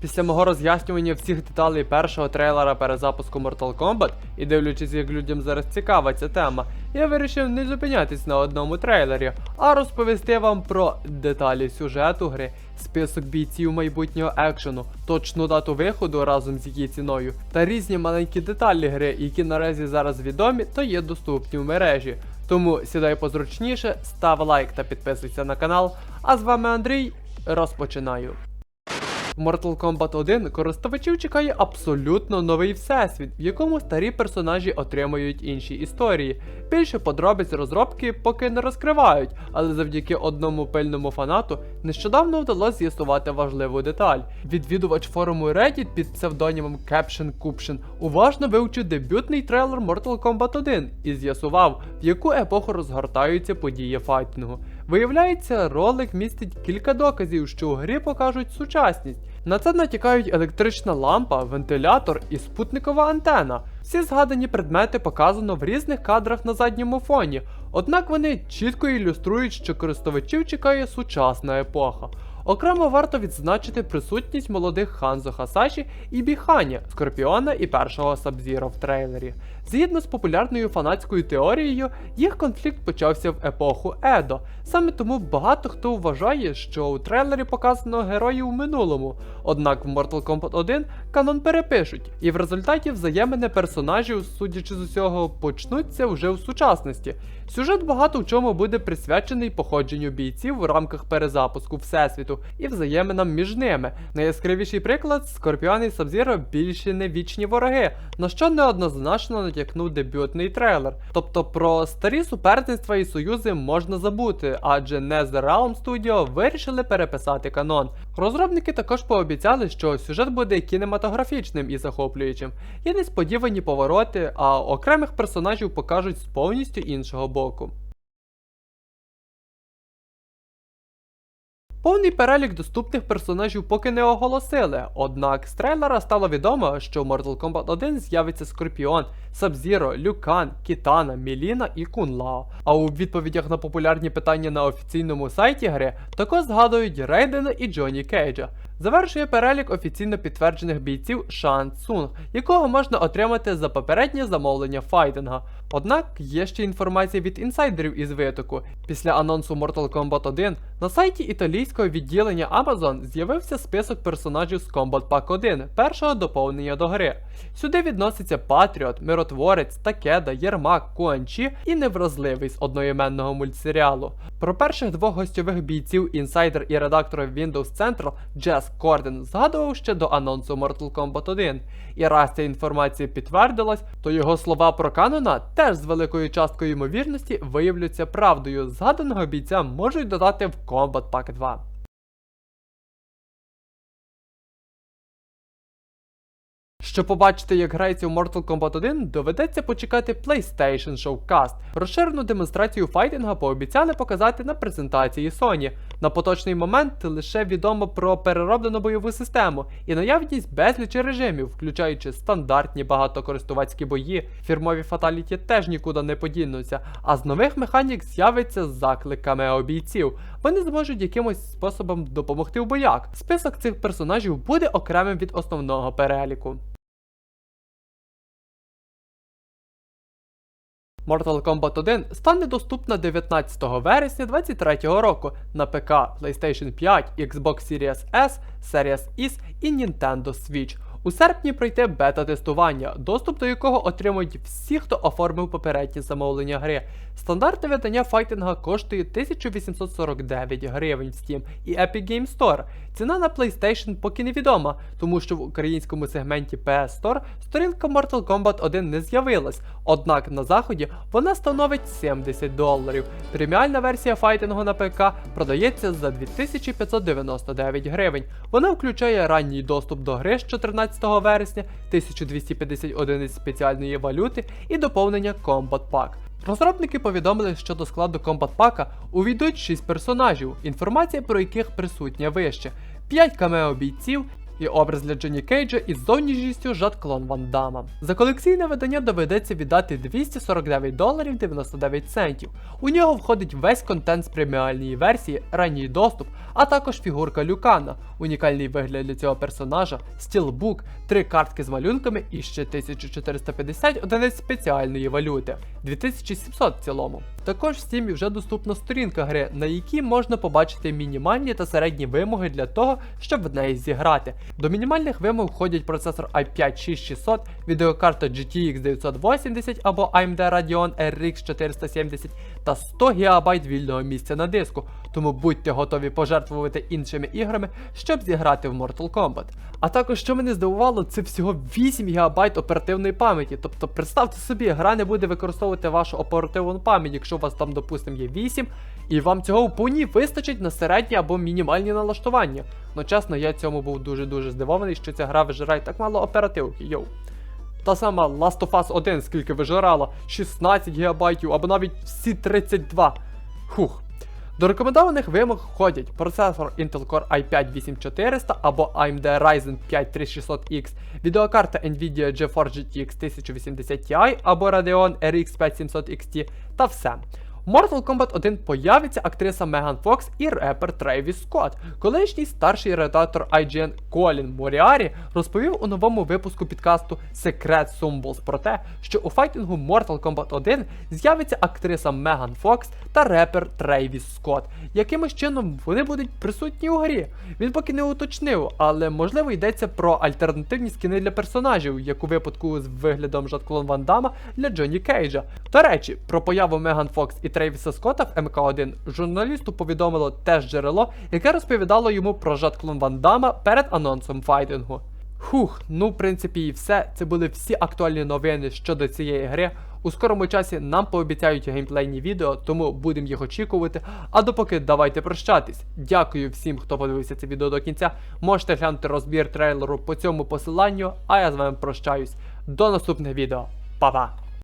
Після мого роз'яснювання всіх деталей першого трейлера перезапуску Mortal Kombat і дивлячись, як людям зараз цікава ця тема, я вирішив не зупинятись на одному трейлері, а розповісти вам про деталі сюжету гри, список бійців майбутнього екшену, точну дату виходу разом з її ціною та різні маленькі деталі гри, які наразі зараз відомі та є доступні в мережі. Тому сідай позручніше, став лайк та підписуйся на канал. А з вами Андрій. Розпочинаю. В Mortal Kombat 1 користувачів чекає абсолютно новий всесвіт, в якому старі персонажі отримують інші історії. Більше подробиць розробки поки не розкривають, але завдяки одному пильному фанату нещодавно вдалося з'ясувати важливу деталь. Відвідувач форуму Reddit під псевдонімом Caption Cuption уважно вивчив дебютний трейлер Mortal Kombat 1 і з'ясував, в яку епоху розгортаються події файтингу. Виявляється, ролик містить кілька доказів, що у грі покажуть сучасність. На це натякають електрична лампа, вентилятор і спутникова антена. Всі згадані предмети показано в різних кадрах на задньому фоні, однак вони чітко ілюструють, що користувачів чекає сучасна епоха. Окремо варто відзначити присутність молодих Ханзо Хасаші і Біхані, Скорпіона і першого Сабзіра в трейлері. Згідно з популярною фанатською теорією, їх конфлікт почався в епоху Едо. Саме тому багато хто вважає, що у трейлері показано героїв у минулому. Однак в Mortal Kombat 1 канон перепишуть, і в результаті взаємини персонажів, судячи з усього, почнуться вже в сучасності. Сюжет багато в чому буде присвячений походженню бійців в рамках перезапуску Всесвіту і взаєминам між ними. Найяскравіший приклад Скорпіон і Сабзіро більше не вічні вороги, на що неоднозначно натякнув дебютний трейлер. Тобто про старі суперництва і союзи можна забути, адже NetherRealm Studio вирішили переписати канон. Розробники також пообіцяли, що сюжет буде кінематографічним і захоплюючим. Є несподівані повороти, а окремих персонажів покажуть з повністю іншого боку. Повний перелік доступних персонажів поки не оголосили, однак з трейлера стало відомо, що в Mortal Kombat 1 з'явиться Скорпіон, Сабзіро, Люкан, Кітана, Міліна і Кунлао. А у відповідях на популярні питання на офіційному сайті гри також згадують Рейдена і Джоні Кейджа. Завершує перелік офіційно підтверджених бійців Шан Цунг, якого можна отримати за попереднє замовлення файтинга. Однак є ще інформація від інсайдерів із витоку. Після анонсу Mortal Kombat 1 на сайті італійського відділення Amazon з'явився список персонажів з Combat Pack 1, першого доповнення до гри. Сюди відноситься Патріот, Миротворець, Такеда, Єрмак, Куанчі і невразливий з одноіменного мультсеріалу. Про перших двох гостьових бійців інсайдер і редактор Windows Central Джес Корден згадував ще до анонсу Mortal Kombat 1. І раз ця інформація підтвердилась, то його слова про канона теж з великою часткою ймовірності виявляться правдою. Згаданого бійця можуть додати в Combat Pack 2. Щоб побачити, як грається в Mortal Kombat 1, доведеться почекати PlayStation Showcast. Розширену демонстрацію файтинга пообіцяли показати на презентації Sony. На поточний момент лише відомо про перероблену бойову систему і наявність безлічі режимів, включаючи стандартні багатокористувацькі бої, фірмові фаталіті теж нікуди не подінуться. А з нових механік з'явиться заклик камео бійців. Вони зможуть якимось способом допомогти в боях. Список цих персонажів буде окремим від основного переліку. Mortal Kombat 1 стане доступна 19 вересня 2023 року на ПК, PlayStation 5, Xbox Series S, Series X і Nintendo Switch. У серпні пройде бета-тестування, доступ до якого отримують всі, хто оформив попереднє замовлення гри. Стандартне видання файтинга коштує 1849 гривень в Steam і Epic Game Store. Ціна на PlayStation поки невідома, тому що в українському сегменті PS Store сторінка Mortal Kombat 1 не з'явилась, однак на заході вона становить 70 доларів. Преміальна версія файтингу на ПК продається за 2599 гривень. Вона включає ранній доступ до гри з 14 вересня, 1250 одиниць спеціальної валюти і доповнення Combat Pack. Розробники повідомили, що до складу Combat Pack увійдуть 6 персонажів, інформація про яких присутня вище, 5 камео бійців і образ для Джонні Кейджа із зовнішністю Жат-Клон Ван Дамма. За колекційне видання доведеться віддати 249 доларів 99 центів. У нього входить весь контент з преміальної версії, ранній доступ, а також фігурка Люкана, унікальний вигляд для цього персонажа, стілбук, три картки з малюнками і ще 1450 одиниць спеціальної валюти, 2700 в цілому. Також в Steam вже доступна сторінка гри, на якій можна побачити мінімальні та середні вимоги для того, щоб в неї зіграти. До мінімальних вимог входять процесор i5 6600, відеокарта GTX 980 або AMD Radeon RX 470 та 100 ГБ вільного місця на диску, тому будьте готові пожертвувати іншими іграми, щоб зіграти в Mortal Kombat. А також, що мене здивувало, це всього 8 ГБ оперативної пам'яті. Тобто, представте собі, гра не буде використовувати вашу оперативну пам'ять, якщо у вас там, допустимо, є 8, і вам цього вповні вистачить на середні або мінімальні налаштування. Ну чесно, я цьому був дуже-дуже здивований, що ця гра вижирає так мало оперативки, йоу. Та сама Last of Us 1, скільки вижирала, 16 ГБ або навіть всі 32. Хух. До рекомендованих вимог входять процесор Intel Core i5 8400 або AMD Ryzen 5 3600X, відеокарта Nvidia GeForce GTX 1080 Ti або Radeon RX 5700 XT та все. Mortal Kombat 1 появиться актриса Меган Фокс і репер Трейвіс Скотт. Колишній старший редактор IGN Колін Моріарі розповів у новому випуску підкасту Secret Symbols про те, що у файтингу Mortal Kombat 1 з'явиться актриса Меган Фокс та репер Трейвіс Скотт. Якимось чином вони будуть присутні у грі. Він поки не уточнив, але можливо йдеться про альтернативні скини для персонажів, як у випадку з виглядом Жат-Клон Ван Дамма для Джонні Кейджа. До речі, про появу Меган Фокс і Трейвіса Скотта в МК1 журналісту повідомило теж джерело, яке розповідало йому про Жат-Клон Ван Дамма перед анонсом файтингу. Хух, ну в принципі і все. Це були всі актуальні новини щодо цієї гри. У скорому часі нам пообіцяють геймплейні відео, тому будемо їх очікувати. А допоки давайте прощатись. Дякую всім, хто подивився це відео до кінця. Можете глянути розбір трейлеру по цьому посиланню, а я з вами прощаюсь. До наступних відео. Па-па!